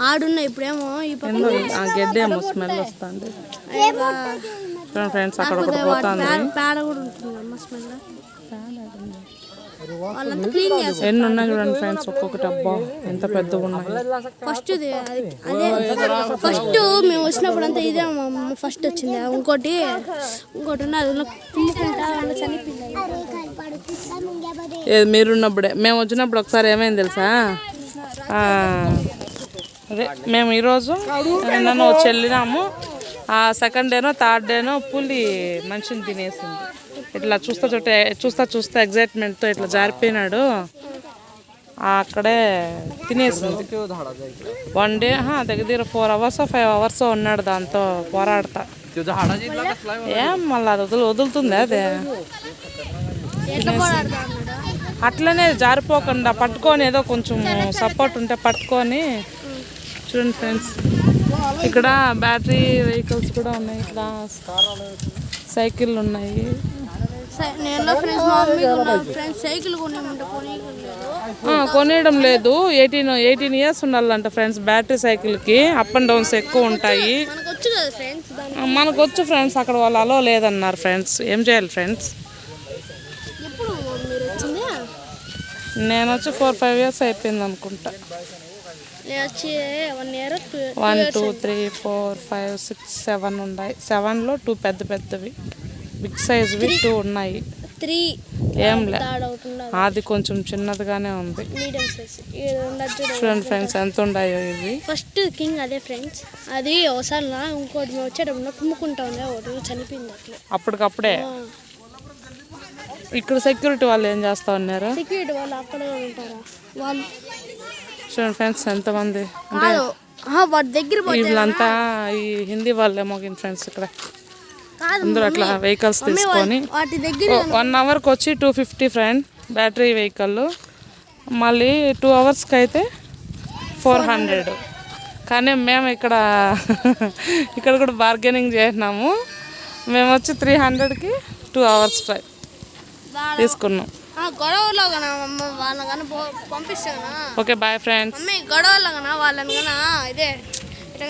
ఆడున్నా ఇప్పుడేమో ఈ పక్క ఏందో ఆ గడ్డేమో స్మెల్ వస్తుంది. ఫ్రెండ్స్ అక్కడ ఒకటి పోతుంది. పేడ- కూడా ఉంటుంది అమ్మ స్మెల్. వాళ్ళంతా క్లీన్ చేస్తారు. ఎన్ని ఉన్నాయి చూడండి ఫ్రెండ్స్ ఒక్కొక్కటి అబ్బా ఎంత పెద్దగా ఉన్నాయి. ఫస్ట్ ఇది అది- ఫస్ట్ మేము వచ్చినప్పుడు అంతా ఇదే ఫస్ట్ వచ్చింది. ఇంకోటి ఇంకోటి ఉన్నది అది ఉన్న కుమ్ముకుంటా అలా చనిపోయింది. మీరున్నప్పుడే మేము వచ్చినప్పుడు ఒకసారి ఏమైంది తెలుసా? ఆ, అదే మేము ఈరోజు నన్ను వెళ్ళినాము ఆ సెకండ్ డేనో థర్డ్ డేనో పులి మనిషిని తినేసింది. ఇట్లా చూస్తా చూస్తే చూస్తా చూస్తా ఎగ్జైట్మెంట్తో ఇట్లా జారిపోయినాడు. అక్కడే తినేసింది. వన్ డే దగ్గర దగ్గర ఫోర్ అవర్స్ ఫైవ్ అవర్స్ ఉన్నాడు దాంతో పోరాడతా. ఏం మళ్ళీ అది వదులు వదులుతుంది అదే? అట్లనే జారిపోకుండా పట్టుకొని ఏదో కొంచెం సపోర్ట్ ఉంటే పట్టుకొని చూడండి ఫ్రెండ్స్ ఇక్కడ బ్యాటరీ వెహికల్స్ కూడా ఉన్నాయి. ఇక్కడ సైకిల్ ఉన్నాయి కొనేయడం లేదు. ఎయిటీన్ ఎయిటీన్ ఇయర్స్ ఉండాలంట ఫ్రెండ్స్ బ్యాటరీ సైకిల్కి అప్ అండ్ డౌన్స్ ఎక్కువ ఉంటాయి. మనకు వచ్చు ఫ్రెండ్స్ అక్కడ వాళ్ళు అలో లేదన్నారు ఫ్రెండ్స్ ఏం చేయాలి ఫ్రెండ్స్ నేను వచ్చి ఫోర్ ఫైవ్ ఇయర్స్ అయిపోయింది అనుకుంటా. One year two three four five six seven ఉన్నాయి. సెవెన్లో టూ పెద్ద పెద్దవి. బిగ్ సైజ్వి టూ ఉన్నాయి. త్రీ ఏం లే. థర్డ్ అవుట్ ఉండదు అది కొంచెం చిన్నదిగానే ఉంది. చూడండి ఫ్రెండ్స్ ఎంత ఉన్నాయో ఇవి? ఫస్ట్ కింగ్ అదే ఫ్రెండ్స్ అది ఒకసారి నా ఇంకోటి వచ్చేటప్పుడు కుమ్ముకుంటా ఉండే ఒకటి చనిపోయింది అట్లే. అప్పటికప్పుడే? ఇక్కడ సెక్యూరిటీ వాళ్ళు ఏం చేస్తా ఉన్నారు? సెక్యూరిటీ వాళ్ళు అక్కడే ఉంటారా? వాళ్ళు చూడండి ఫ్రెండ్స్ ఎంతమంది? అంటే వాటి దగ్గర వీళ్ళంతా ఈ హిందీ వాళ్ళేమో ఫ్రెండ్స్ ఇక్కడ. అందరూ అట్లా వెహికల్స్ తీసుకొని వన్ అవర్కి వచ్చి two fifty friend battery vehicle మళ్ళీ టూ అవర్స్కి అయితే ఫోర్ హండ్రెడ్ కానీ మేము ఇక్కడ ఇక్కడ కూడా బార్గెనింగ్ చేసినాము. మేము వచ్చి త్రీ హండ్రెడ్కి టూ అవర్స్ ట్రై తీసుకున్నాం. గొడవలో కన్నా వాళ్ళని కానీ పంపిస్తాను ఓకే బాయ్ ఫ్రెండ్స్. మమ్మీ గొడవలో కన్నా వాళ్ళని కన్నా ఇదే ఇట్లా